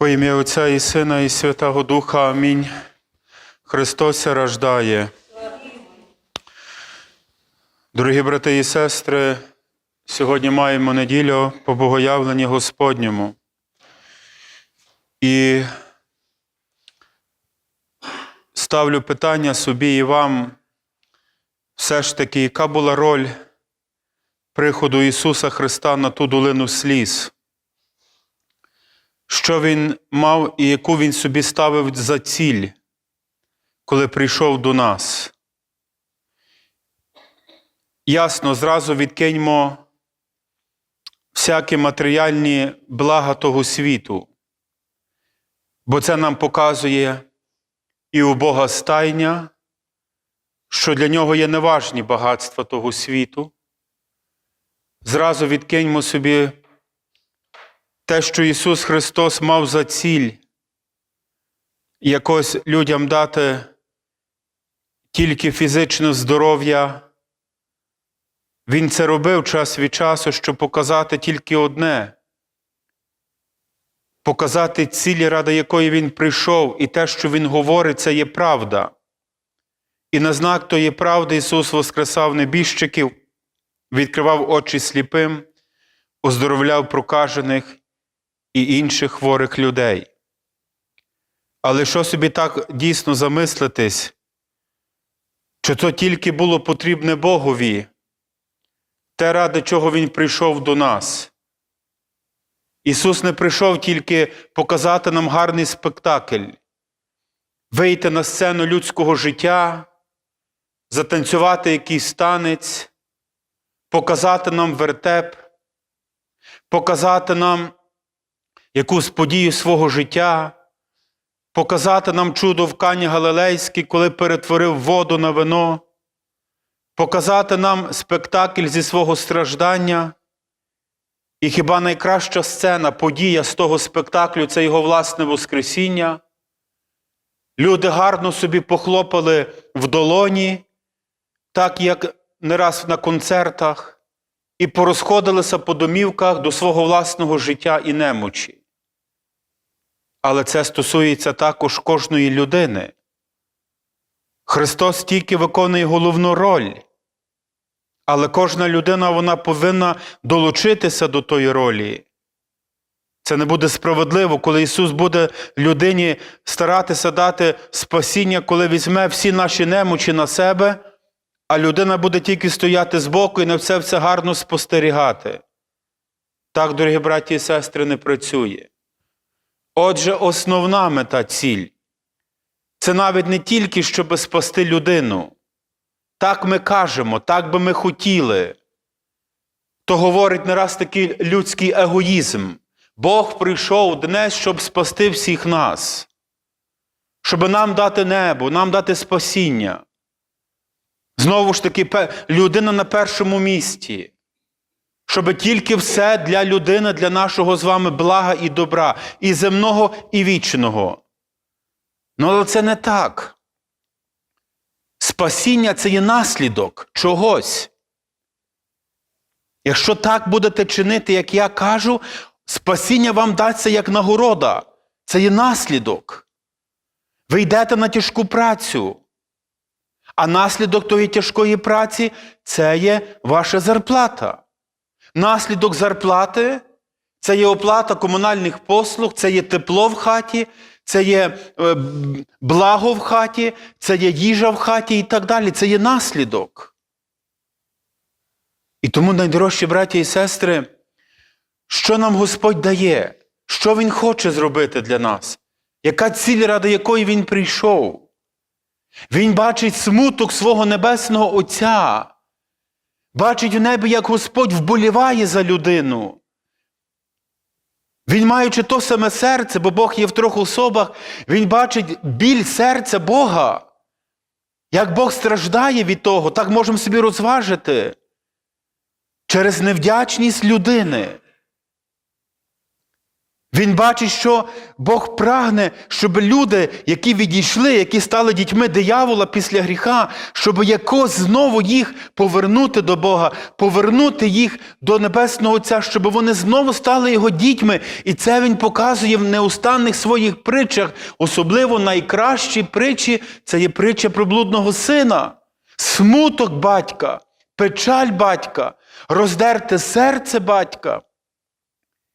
Во ім'я Отця і Сина, і Святого Духа. Амінь. Христос рождає. Дорогі брати і сестри, сьогодні маємо неділю по богоявленні Господньому. І ставлю питання собі і вам, все ж таки, яка була роль приходу Ісуса Христа на ту долину сліз? Що Він мав і яку Він собі ставив за ціль, коли прийшов до нас? Ясно, зразу відкиньмо всякі матеріальні блага того світу, бо це нам показує і у Бога стайня, що для нього є неважні багатства того світу. Зразу відкиньмо собі те, що Ісус Христос мав за ціль якось людям дати тільки фізичне здоров'я. Він це робив час від часу, щоб показати тільки одне показати цілі, ради якої він прийшов, і те, що Він говорить, це є правда. І на знак тої правди Ісус воскресав небіжчиків, відкривав очі сліпим, оздоровляв прокажених і інших хворих людей. Але що собі так дійсно замислитись, чи то тільки було потрібне Богові, те, ради чого Він прийшов до нас. Ісус не прийшов тільки показати нам гарний спектакль, вийти на сцену людського життя, затанцювати якийсь танець, показати нам вертеп, показати нам якусь подію свого життя, показати нам чудо в Кані Галилейській, коли перетворив воду на вино, показати нам спектакль зі свого страждання. І хіба найкраща сцена, подія з того спектаклю це його власне Воскресіння? Люди гарно собі похлопали в долоні, так як не раз на концертах, і порозходилися по домівках до свого власного життя і немочі. Але це стосується також кожної людини. Христос тільки виконує головну роль. Але кожна людина вона повинна долучитися до тої ролі. Це не буде справедливо, коли Ісус буде людині старатися дати спасіння, коли візьме всі наші немочі на себе, а людина буде тільки стояти збоку і на все все гарно спостерігати. Так, дорогі браті і сестри, не працює. Отже, основна мета ціль це навіть не тільки, щоб спасти людину. Так ми кажемо, так би ми хотіли. То говорить не раз такий людський егоїзм. Бог прийшов днес, щоб спасти всіх нас, щоб нам дати небо, нам дати спасіння. Знову ж таки, людина на першому місці, щоб тільки все для людини, для нашого з вами блага і добра, і земного, і вічного. Ну, але це не так. Спасіння це є наслідок чогось. Якщо так будете чинити, як я кажу, спасіння вам дасться як нагорода. Це є наслідок. Ви йдете на тяжку працю. А наслідок тої тяжкої праці це є ваша зарплата. Наслідок зарплати це є оплата комунальних послуг, це є тепло в хаті, це є е, благо в хаті, це є їжа в хаті і так далі. Це є наслідок. І тому, найдорожчі браті і сестри, що нам Господь дає, що Він хоче зробити для нас, яка ціль, ради якої Він прийшов? Він бачить смуток свого Небесного Отця, бачить у небі, як Господь вболіває за людину. Він, маючи то саме серце, бо Бог є в трьох особах, він бачить біль серця Бога. Як Бог страждає від того, так можемо собі розважити через невдячність людини. Він бачить, що Бог прагне, щоб люди, які відійшли, які стали дітьми диявола після гріха, щоб якось знову їх повернути до Бога, повернути їх до Небесного Отця, щоб вони знову стали його дітьми. І це він показує в неустанних своїх притчах. Особливо найкращі притчі це є притча про блудного сина, смуток батька, печаль батька, роздерте серце батька.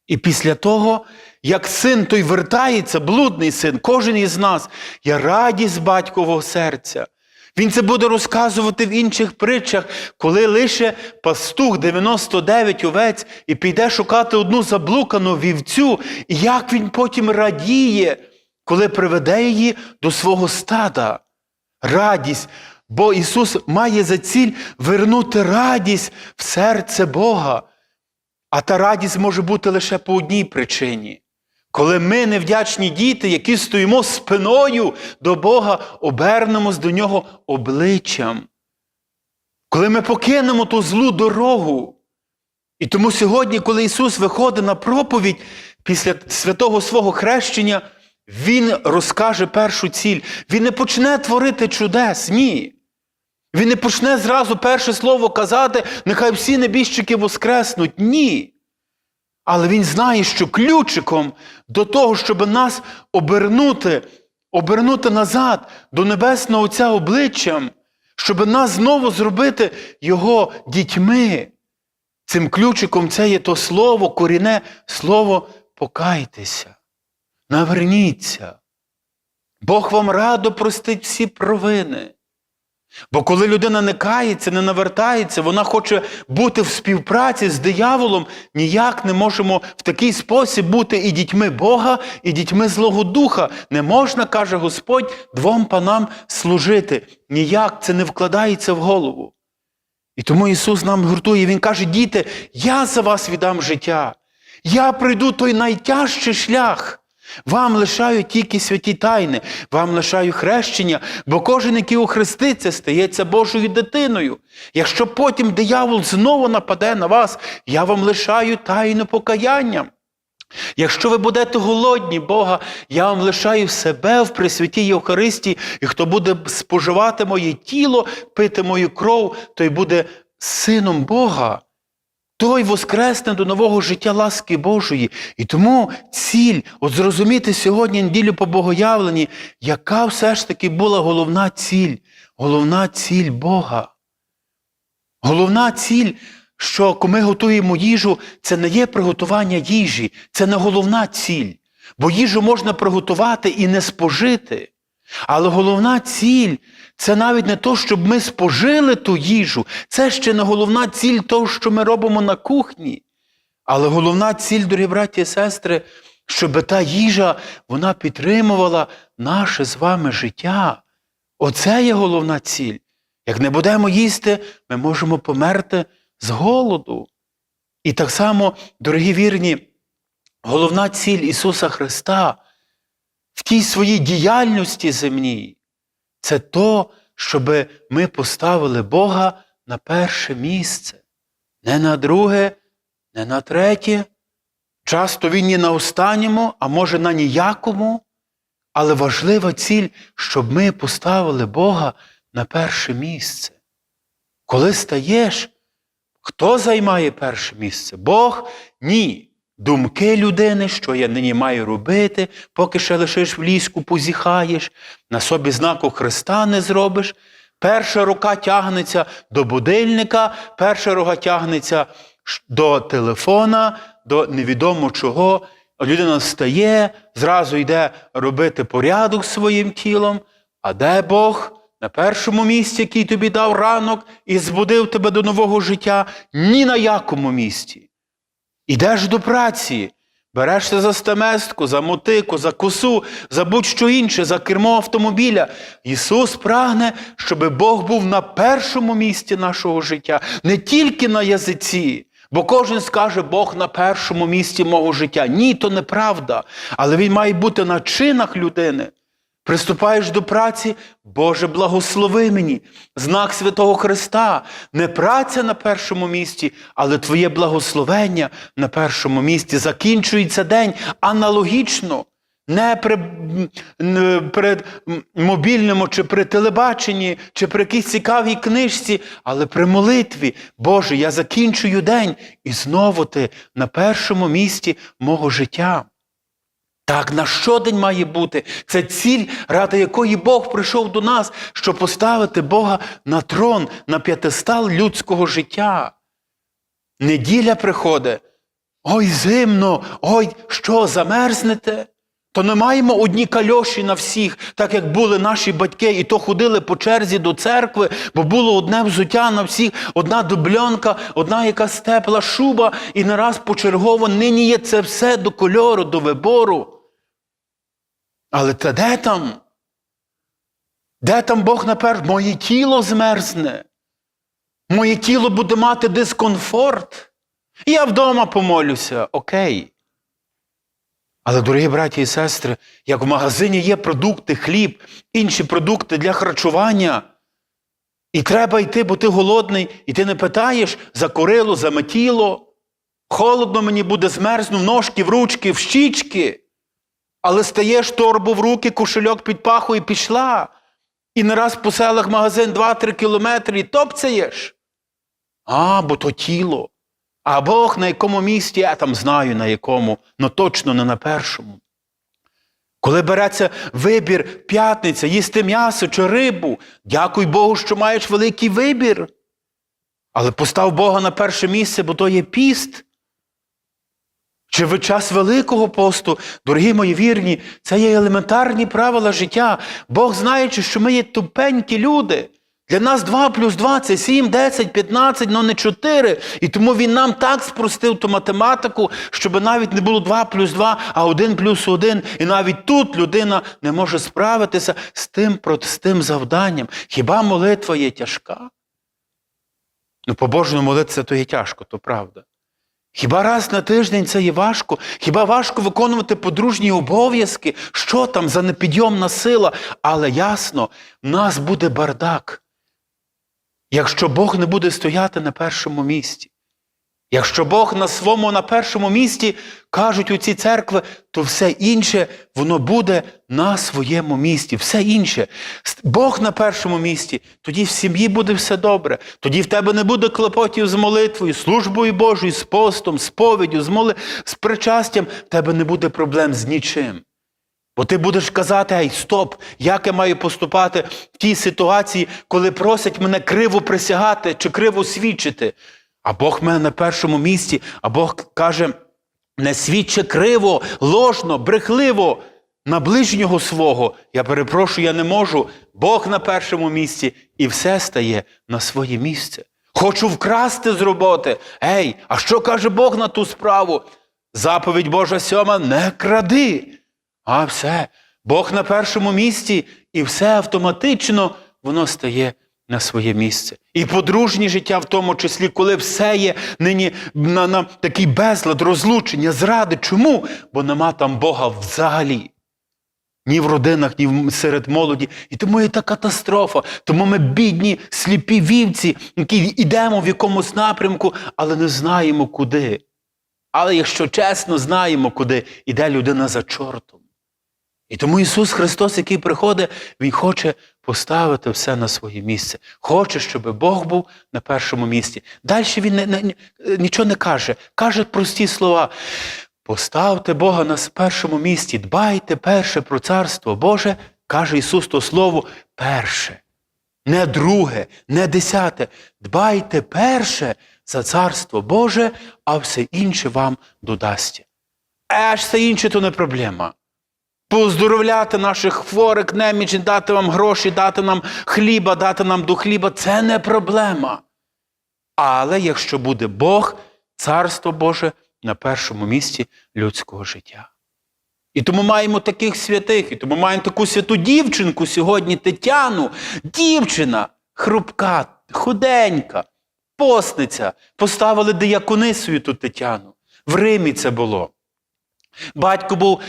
І після того, як син той вертається, блудний син, кожен із нас, є радість батькового серця. Він це буде розказувати в інших притчах, коли лише пастух 99 овець і піде шукати одну заблукану вівцю, і як він потім радіє, коли приведе її до свого стада. Радість. Бо Ісус має за ціль вернути радість в серце Бога. А та радість може бути лише по одній причині. Коли ми, невдячні діти, які стоїмо спиною до Бога, обернемось до Нього обличчям. Коли ми покинемо ту злу дорогу. І тому сьогодні, коли Ісус виходить на проповідь після святого свого хрещення, Він розкаже першу ціль. Він не почне творити чудес, ні. Він не почне зразу перше слово казати, нехай всі небіжчики воскреснуть. Ні. Але він знає, що ключиком до того, щоб нас обернути, обернути назад до Небесного Отця обличчям, щоб нас знову зробити Його дітьми. Цим ключиком це є то слово, коріне слово покайтеся, наверніться. Бог вам радо простить всі провини. Бо коли людина не кається, не навертається, вона хоче бути в співпраці з дияволом, ніяк не можемо в такий спосіб бути і дітьми Бога, і дітьми Злого Духа. Не можна, каже Господь, двом панам служити. Ніяк це не вкладається в голову. І тому Ісус нам гуртує, Він каже, діти, я за вас віддам життя. Я прийду той найтяжчий шлях. Вам лишаю тільки святі тайни, вам лишаю хрещення, бо кожен, який охреститься, стається Божою дитиною. Якщо потім диявол знову нападе на вас, я вам лишаю тайну покаяння. Якщо ви будете голодні Бога, я вам лишаю себе в Пресвятій Євхаристії, і хто буде споживати моє тіло, пити мою кров, той буде сином Бога. Той воскресне до нового життя ласки Божої. І тому ціль, от зрозуміти сьогодні неділю по богоявленні, яка все ж таки була головна ціль, головна ціль Бога. Головна ціль, що ми готуємо їжу, це не є приготування їжі, це не головна ціль. Бо їжу можна приготувати і не спожити. Але головна ціль це навіть не то, щоб ми спожили ту їжу, це ще не головна ціль того, що ми робимо на кухні. Але головна ціль, дорогі браті і сестри, щоб та їжа вона підтримувала наше з вами життя. Оце є головна ціль. Як не будемо їсти, ми можемо померти з голоду. І так само, дорогі вірні, головна ціль Ісуса Христа в тій своїй діяльності земній, це то, щоб ми поставили Бога на перше місце, не на друге, не на третє. Часто він не на останньому, а може на ніякому. Але важлива ціль, щоб ми поставили Бога на перше місце. Коли стаєш, хто займає перше місце? Бог? Ні. Думки людини, що я нині маю робити, поки ще лишиш в ліску, позіхаєш, на собі знаку Христа не зробиш. Перша рука тягнеться до будильника, перша рука тягнеться до телефона, до невідомо чого. Людина встає, зразу йде робити порядок своїм тілом. А де Бог? На першому місці, який тобі дав ранок і збудив тебе до нового життя, ні на якому місці. Ідеш до праці, берешся за стеместку, за мотику, за косу, за будь-що інше, за кермо автомобіля. Ісус прагне, щоб Бог був на першому місці нашого життя, не тільки на язиці. Бо кожен скаже, Бог на першому місці мого життя. Ні, то неправда. Але Він має бути на чинах людини. Приступаєш до праці, Боже, благослови мені, знак Святого Христа. Не праця на першому місці, але Твоє благословення на першому місці. Закінчується день аналогічно. Не при, при мобільному, чи при телебаченні, чи при якійсь цікавій книжці, але при молитві. Боже, я закінчую день, і знову ти на першому місці мого життя. Так на щодень має бути. Це ціль, ради якої Бог прийшов до нас, щоб поставити Бога на трон, на п'ятистал людського життя. Неділя приходить. Ой, зимно, ой, що, замерзнете? То не маємо одні кальоші на всіх, так як були наші батьки, і то ходили по черзі до церкви, бо було одне взуття на всіх, одна дубльонка, одна якась тепла шуба, і нараз почергово нині є це все до кольору, до вибору. Але та де там? Де там Бог напер? Моє тіло змерзне. Моє тіло буде мати дискомфорт. Я вдома помолюся, окей. Але, дорогі браті і сестри, як в магазині є продукти, хліб, інші продукти для харчування, і треба йти, бо ти голодний, і ти не питаєш за корило, за метіло. Холодно мені буде змерзну в ножки, в ручки, в щічки. Але стаєш торбу в руки, кошельок під паху і пішла. І не раз по селах магазин 2-3 кілометри і топцяєш. А, бо то тіло. А Бог на якому місці, я там знаю на якому, але точно не на першому. Коли береться вибір п'ятниця, їсти м'ясо чи рибу, дякуй Богу, що маєш великий вибір. Але постав Бога на перше місце, бо то є піст. Чи в час Великого посту, дорогі мої вірні, це є елементарні правила життя. Бог знаючи, що ми є тупенькі люди. Для нас 2 плюс 2 це 7, 10, 15, але не 4. І тому він нам так спростив ту математику, щоб навіть не було 2 плюс 2, а 1 плюс 1. І навіть тут людина не може справитися з тим простим завданням. Хіба молитва є тяжка? Ну, по-божому молитися то є тяжко, то правда. Хіба раз на тиждень це є важко? Хіба важко виконувати подружні обов'язки? Що там за непідйомна сила? Але ясно, в нас буде бардак. Якщо Бог не буде стояти на першому місці. Якщо Бог на своєму на першому місці, кажуть у ці церкви, то все інше воно буде на своєму місці. Все інше. Бог на першому місці, тоді в сім'ї буде все добре. Тоді в тебе не буде клопотів з молитвою, службою Божою, з постом, з повіддю, з, моли... з причастям, в тебе не буде проблем з нічим. Бо ти будеш казати, ай, стоп, як я маю поступати в тій ситуації, коли просять мене криво присягати чи криво свідчити. А Бог мене на першому місці, а Бог каже, не свідчи криво, ложно, брехливо на ближнього свого. Я перепрошую, я не можу. Бог на першому місці і все стає на своє місце. Хочу вкрасти з роботи. Ей, а що каже Бог на ту справу? Заповідь Божа сьома не кради. А все, Бог на першому місці, і все автоматично воно стає на своє місце. І подружнє життя, в тому числі, коли все є нині на, на такий безлад, розлучення, зради. Чому? Бо нема там Бога взагалі. Ні в родинах, ні серед молоді. І тому є та катастрофа. Тому ми бідні, сліпі вівці, які йдемо в якомусь напрямку, але не знаємо куди. Але якщо чесно, знаємо, куди іде людина за чортом. І тому Ісус Христос, який приходить, Він хоче поставити все на своє місце. Хоче, щоб Бог був на першому місці. Далі Він не, не, нічого не каже. Каже прості слова. Поставте Бога на першому місці, дбайте перше про Царство Боже, каже Ісус то Слово перше. Не друге, не десяте. Дбайте перше за Царство Боже, а все інше вам додасться. Аж все інше то не проблема. Поздоровляти наших хворих, немічних, дати вам гроші, дати нам хліба, дати нам до хліба це не проблема. Але якщо буде Бог, Царство Боже на першому місці людського життя. І тому маємо таких святих, і тому маємо таку святу дівчинку сьогодні, Тетяну, дівчина, хрупка, худенька, постниця. Поставили дияконисою ту Тетяну. В Римі це було. Батько був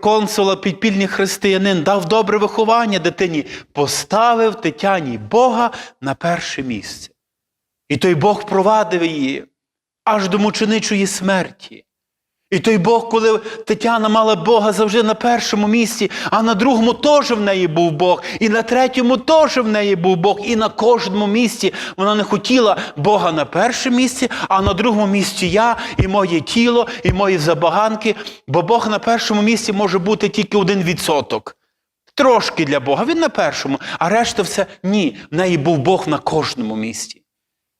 консула, підпільний християнин, дав добре виховання дитині, поставив Тетяні Бога на перше місце. І той Бог провадив її аж до мученичої смерті. І той Бог, коли Тетяна мала Бога завжди на першому місці, а на другому теж в неї був Бог, і на третьому теж в неї був Бог, і на кожному місці вона не хотіла Бога на першому місці, а на другому місці я, і моє тіло, і мої забаганки. Бо Бог на першому місці може бути тільки один відсоток. Трошки для Бога. Він на першому, а решта все ні. В неї був Бог на кожному місці.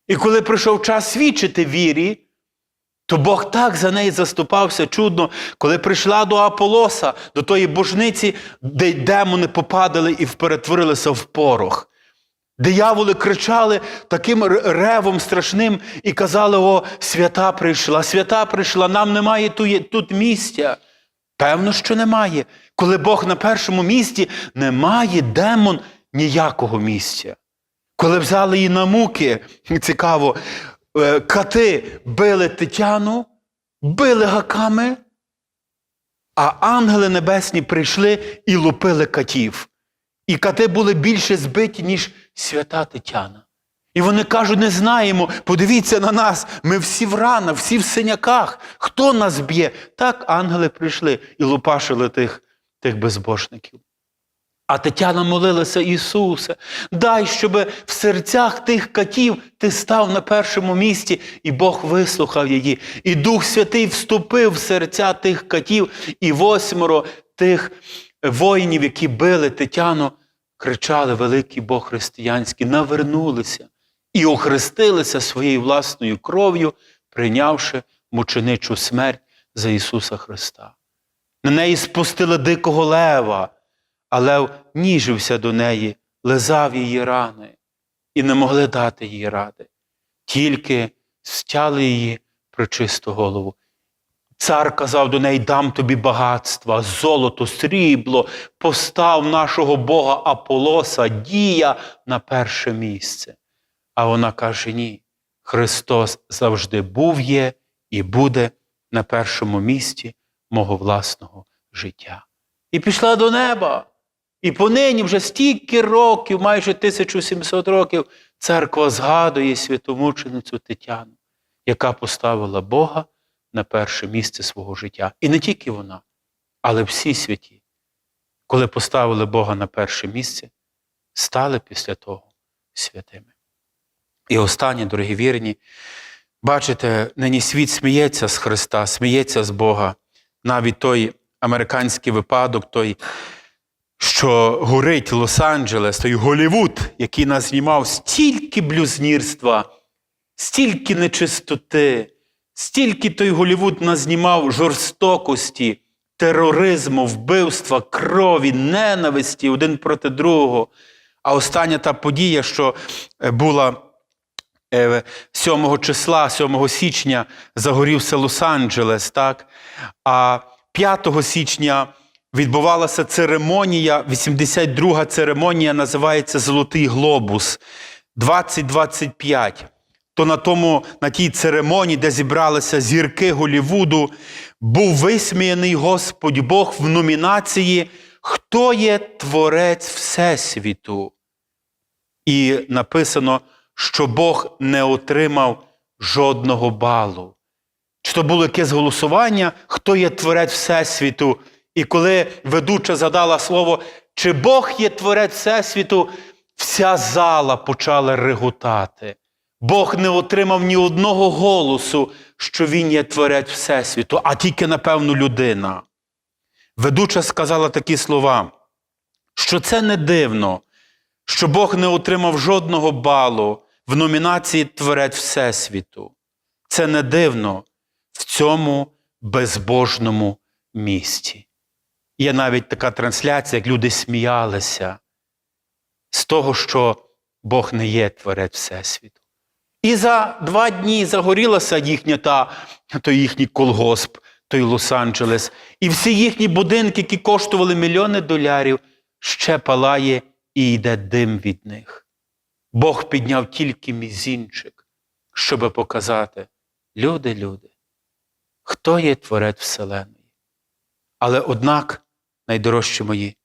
І коли прийшов час свідчити вірі, то Бог так за неї заступався чудно, коли прийшла до Аполоса, до тої божниці, де демони попадали і перетворилися в порох. Дияволи кричали таким ревом страшним і казали: О, свята прийшла, свята прийшла, нам немає тут місця. Певно, що немає. Коли Бог на першому місці, немає демон ніякого місця. Коли взяли її на муки, цікаво, кати били Тетяну, били гаками, а ангели небесні прийшли і лупили катів. І кати були більше збиті, ніж свята Тетяна. І вони кажуть, не знаємо, подивіться на нас, ми всі в ранах, всі в синяках. Хто нас б'є? Так ангели прийшли і лупашили тих, тих безбожників. А Тетяна молилася Ісусе, дай, щоб в серцях тих катів ти став на першому місці, і Бог вислухав її. І Дух Святий вступив в серця тих катів, і восьмеро тих воїнів, які били Тетяну, кричали: Великий Бог християнський, навернулися і охрестилися своєю власною кров'ю, прийнявши мученичу смерть за Ісуса Христа. На неї спустили дикого лева, а лев ніжився до неї, лизав її рани і не могли дати їй ради. Тільки стяли її про чисту голову. Цар казав до неї: дам тобі багатства, золото, срібло, постав нашого Бога Аполоса, дія на перше місце. А вона каже: ні, Христос завжди був є і буде на першому місці мого власного життя. І пішла до неба. І понині вже стільки років, майже 1700 років, церква згадує святомученицю Тетяну, яка поставила Бога на перше місце свого життя. І не тільки вона, але всі святі, коли поставили Бога на перше місце, стали після того святими. І останнє, дорогі вірні, бачите, нині світ сміється з Христа, сміється з Бога. Навіть той американський випадок, той, що горить Лос-Анджелес, той Голівуд, який нас знімав стільки блюзнірства, стільки нечистоти, стільки той Голівуд нас знімав жорстокості, тероризму, вбивства, крові, ненависті один проти другого. А остання та подія, що е, була е, 7 числа, 7 січня, загорівся Лос-Анджелес, так? А 5 січня відбувалася церемонія, 82-га церемонія називається Золотий глобус 2025. То на тому, на тій церемонії, де зібралися зірки Голівуду, був висміяний Господь Бог в номінації Хто є Творець Всесвіту? І написано, що Бог не отримав жодного балу. Чи то було якесь голосування, хто є творець Всесвіту? І коли ведуча задала слово, чи Бог є творець Всесвіту, вся зала почала реготати. Бог не отримав ні одного голосу, що Він є творець Всесвіту, а тільки, напевно, людина. Ведуча сказала такі слова, що це не дивно, що Бог не отримав жодного балу в номінації Творець Всесвіту. Це не дивно в цьому безбожному місті. Є навіть така трансляція, як люди сміялися з того, що Бог не є Творець Всесвіту. І за два дні загорілася їхня та, той їхній колгосп, той Лос-Анджелес, і всі їхні будинки, які коштували мільйони долярів, ще палає і йде дим від них. Бог підняв тільки мізінчик, щоб показати, люди, люди, хто є творець Вселеної? Але однак, найдорожчі мої,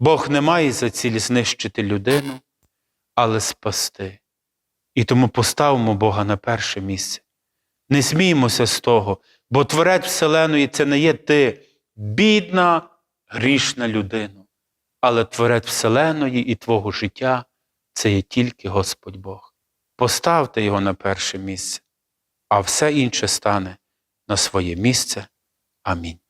Бог не має за ціль знищити людину, але спасти. І тому поставимо Бога на перше місце. Не сміємося з того, бо Творець Вселеної це не є ти, бідна, грішна людина, але Творець Вселеної і Твого життя це є тільки Господь Бог. Поставте його на перше місце, а все інше стане на своє місце. Амінь.